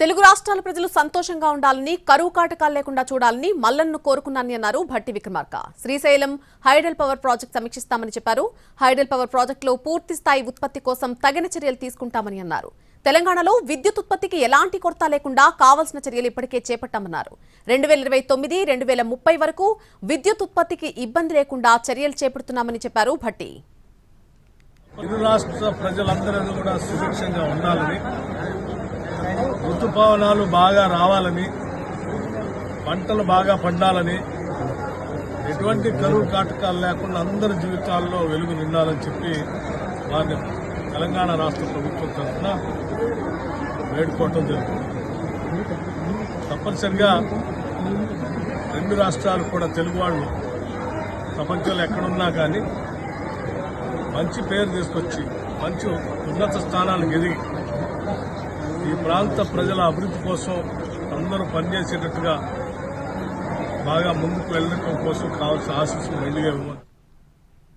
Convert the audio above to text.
తెలుగు రాష్ట్రాల ప్రజలు సంతోషంగా ఉండాలని కరువు కాటకాలు లేకుండా చూడాలని మల్లన్ను కోరుకున్నానని అన్నారు Bhatti Vikramarka. Srisailam hydel power project సమీక్షిస్తామని చెప్పారు. హైడల్ పవర్ ప్రాజెక్టులో పూర్తి స్థాయి ఉత్పత్తి కోసం తగిన చర్యలు తీసుకుంటామని అన్నారు. తెలంగాణలో విద్యుత్ ఉత్పత్తికి ఎలాంటి కొరత లేకుండా కావాల్సిన చర్యలు ఇప్పటికే చేపట్టామన్నారు. రెండు వేల ఇరవై తొమ్మిది రెండు వేల ముప్పై వరకు విద్యుత్ ఉత్పత్తికి ఇబ్బంది లేకుండా చర్యలు చేపడుతున్నామని చెప్పారు భట్టి. ఇరు రాష్ట్ర ప్రజలందరూ కూడా సుభిక్షంగా ఉండాలని ఋతుపవనాలు బాగా రావాలని పంటలు బాగా పండాలని ఎటువంటి కరువు కాటకాలు లేకుండా అందరి జీవితాల్లో వెలుగు నిండాలని చెప్పి వారిని తెలంగాణ రాష్ట్ర ప్రభుత్వం తరఫున వేడుకోవటం జరుగుతుంది. తప్పనిసరిగా రెండు రాష్ట్రాలు కూడా తెలుగు వాళ్ళు ప్రపంచంలో ఎక్కడున్నా కానీ మంచి పేరు తీసుకొచ్చి మంచి ఉన్నత స్థానాలకు ఎదిగి ఈ ప్రాంత ప్రజల అభివృద్ధి కోసం అందరూ పనిచేసేటట్టుగా బాగా ముందుకు వెళ్ళడం కోసం కావాల్సిన ఆశీస్సులు మెండుగా ఇవ్వాలి